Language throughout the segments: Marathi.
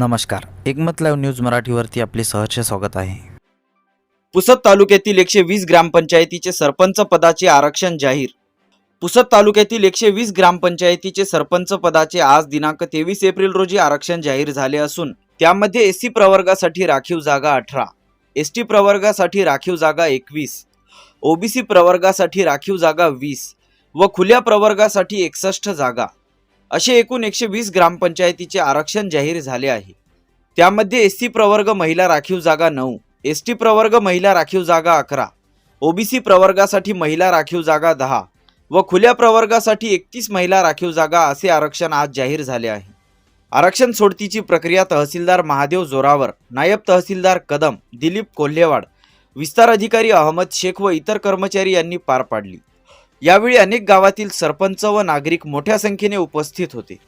नमस्कार. एकमत लाईव्ह न्यूज मराठीवरती आपले सहर्ष स्वागत आहे. पुसद तालुक्यातील एकशे वीस ग्रामपंचायतीचे सरपंच पदाचे आरक्षण जाहीर. पुसद तालुक्यातील एकशे वीस ग्रामपंचायतीचे सरपंच पदाचे आज दिनांक तेवीस एप्रिल रोजी आरक्षण जाहीर झाले असून त्यामध्ये एस सी प्रवर्गासाठी राखीव जागा अठरा एस टी प्रवर्गासाठी राखीव जागा एकवीस ओबीसी प्रवर्गासाठी राखीव जागा वीस व खुल्या प्रवर्गासाठी एकसष्ट जागा. असे एकूण एकशे वीस ग्रामपंचायतीचे आरक्षण जाहीर झाले आहे. त्यामध्ये एस सी प्रवर्ग महिला राखीव जागा नऊ एस टी प्रवर्ग महिला राखीव जागा अकरा ओबीसी प्रवर्गासाठी महिला राखीव जागा दहा व खुल्या प्रवर्गासाठी एकतीस महिला राखीव जागा असे आरक्षण आज जाहीर झाले आहे. आरक्षण सोडतीची प्रक्रिया तहसीलदार महादेव जोरावर नायब तहसीलदार कदम दिलीप कोल्हेवाड विस्तार अधिकारी अहमद शेख व इतर कर्मचारी यांनी पार पाडली. यावेळी अनेक गावातील सरपंच व नागरिक मोठ्या संख्येने उपस्थित होते.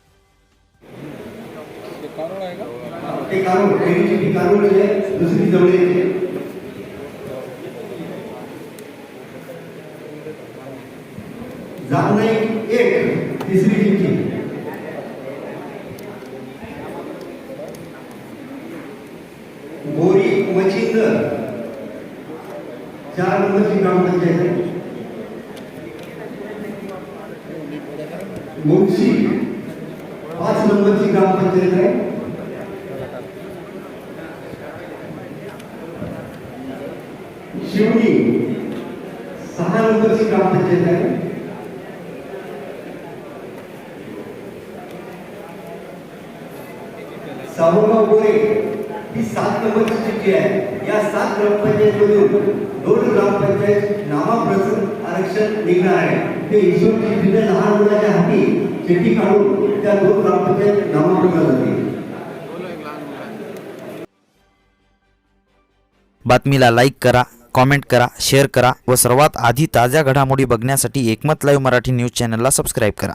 बोरी चार नंबरची ग्रामपंचायत मुंशी। पाच नंबरची ग्रामपंचायत आहे शिवणी सहा नंबरची ग्रामपंचायत आहे सावरगाव गोरे ही। सात या सात दोन आरक्षण निघणार आहे ते चिठ्ठी लहान शेती काढून त्या दोन ग्रामपंचायत नामाप्रसन्न झाली बातमीला लाईक करा कॉमेंट करा शेअर करा व सर्वात आधी ताज्या घडामोडी बघण्यासाठी एकमत लाईव्ह मराठी न्यूज चॅनलला सबस्क्राईब करा.